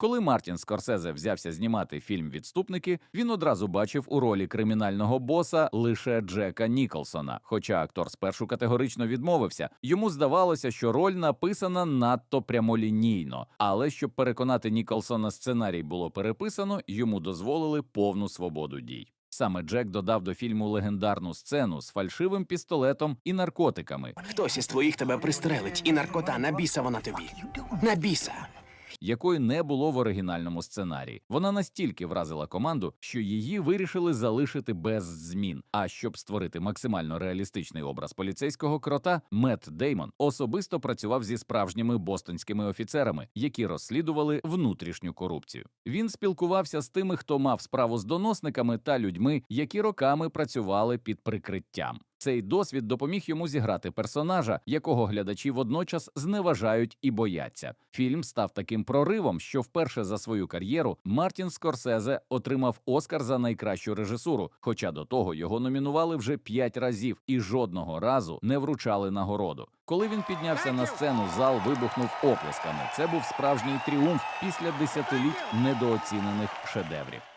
Коли Мартін Скорсезе взявся знімати фільм Відступники, він одразу бачив у ролі кримінального боса лише Джека Ніколсона. Хоча актор спершу категорично відмовився, йому здавалося, що роль написана надто прямолінійно. Але щоб переконати Ніколсона, сценарій було переписано, йому дозволили повну свободу дій. Саме Джек додав до фільму легендарну сцену з фальшивим пістолетом і наркотиками, Хтось із твоїх тебе пристрелить, і наркота на біса вона тобі. На біса. Якої не було в оригінальному сценарії. Вона настільки вразила команду, що її вирішили залишити без змін. А щоб створити максимально реалістичний образ поліцейського крота, Мет Деймон особисто працював зі справжніми бостонськими офіцерами, які розслідували внутрішню корупцію. Він спілкувався з тими, хто мав справу з доносниками та людьми, які роками працювали під прикриттям. Цей досвід допоміг йому зіграти персонажа, якого глядачі водночас зневажають і бояться. Фільм став таким проривом, що вперше за свою кар'єру Мартін Скорсезе отримав Оскар за найкращу режисуру, хоча до того його номінували вже п'ять разів і жодного разу не вручали нагороду. Коли він піднявся на сцену, зал вибухнув оплесками. Це був справжній тріумф після десятиліть недооцінених шедеврів.